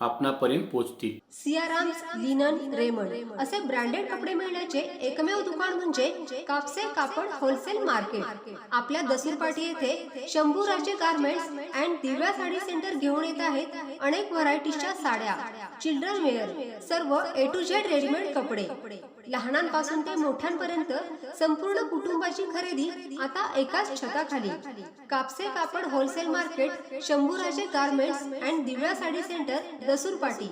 आपणापर्यंत पोहोचतील सियाराम्स linen Raymond असे branded कपडे मिळण्याचे एकमेव दुकान म्हणजे कापसे कापड होलसेल मार्केट. आपल्या दसूरपाटी येथे Shambhuraje garments and Divya sari centre घेऊन येत आहेत अनेक व्हरायटीच्या साड्या. चिल्ड्रन वेअर सर्व ए टू झेड रेडीमेड कपडे. लहानांपासून ते मोठ्यांपर्यंत संपूर्ण कुटुंबाची खरेदी आता एकाच छताखाली. कापसे कापड wholesale market Shambhuraje garments and Divya sari centre Dasur Pati.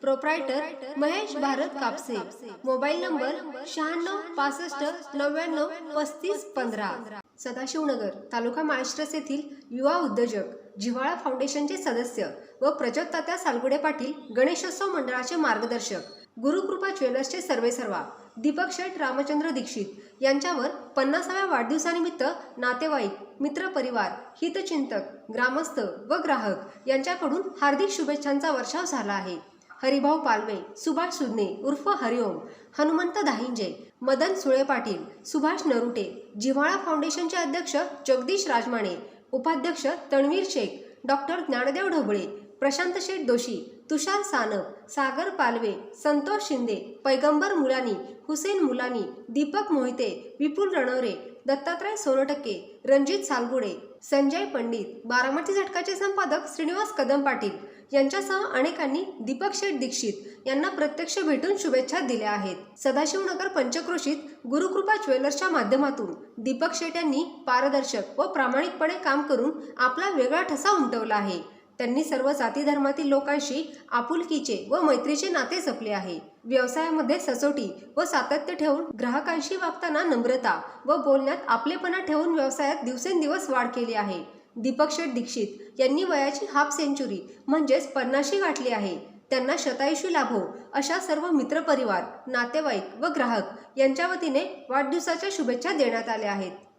Proprietor Mahesh Bharat Kapse. Mobile number शहाण्णव पासष्ट नव्याण्णव पस्तीस पंधरा. सदाशिवनगर तालुका महाराष्ट्रस येथील युवा उद्योजक जिव्हाळा फाउंडेशनचे सदस्य व प्रजोत्तात्या सालगुडे पाटील गणेशोत्सव मंडळाचे मार्गदर्शक गुरुकृपा ज्वेलर्सचे सर्वेसर्वा दीपक शेठ रामचंद्र दीक्षित यांच्यावर पन्नासाव्या वाढदिवसानिमित्त नातेवाईक मित्रपरिवार हितचिंतक ग्रामस्थ व ग्राहक यांच्याकडून हार्दिक शुभेच्छांचा वर्षाव झाला आहे. हरिभाऊ पालवे सुभाष सुदने उर्फ हरिओम हनुमंत दाहिंजे मदन सुळे पाटील सुभाष नरुटे जिव्हाळा फाउंडेशनचे अध्यक्ष जगदीश राजमाणे उपाध्यक्ष तणवीर शेख डॉक्टर ज्ञानदेव ढोबळे प्रशांत शेठ दोशी तुषार सानप सागर पालवे संतोष शिंदे पैगंबर मुलानी हुसेन मुलानी दीपक मोहिते विपुल रणवरे दत्तात्रय सोनटक्के रणजित सालगुडे संजय पंडित बारामती झटकाचे संपादक श्रीनिवास कदम पाटील यांच्यासह अनेकांनी दीपक शेठ दीक्षित यांना प्रत्यक्ष भेटून शुभेच्छा दिल्या आहेत. सदाशिवनगर पंचक्रोशीत गुरुकृपा ज्वेलर्सच्या माध्यमातून दीपक शेठ यांनी पारदर्शक व प्रामाणिकपणे काम करून आपला वेगळा ठसा उमटवला आहे. त्यांनी सर्व जाती धर्मातील लोकांशी आपुलकीचे व मैत्रीचे नाते जपले आहे. व्यवसायामध्ये सचोटी व सातत्य ठेवून ग्राहकांशी वागताना नम्रता व बोलण्यात आपलेपणा ठेवून व्यवसायात दिवसेंदिवस वाढ केली आहे. दीपक शेठ दीक्षित यांनी वयाची हाफ सेंचुरी म्हणजेच पन्नाशी गाठली आहे. त्यांना शतायुषी लाभो हो, अशा सर्व मित्रपरिवार नातेवाईक व ग्राहक यांच्या वतीने वाढदिवसाच्या शुभेच्छा देण्यात आल्या आहेत.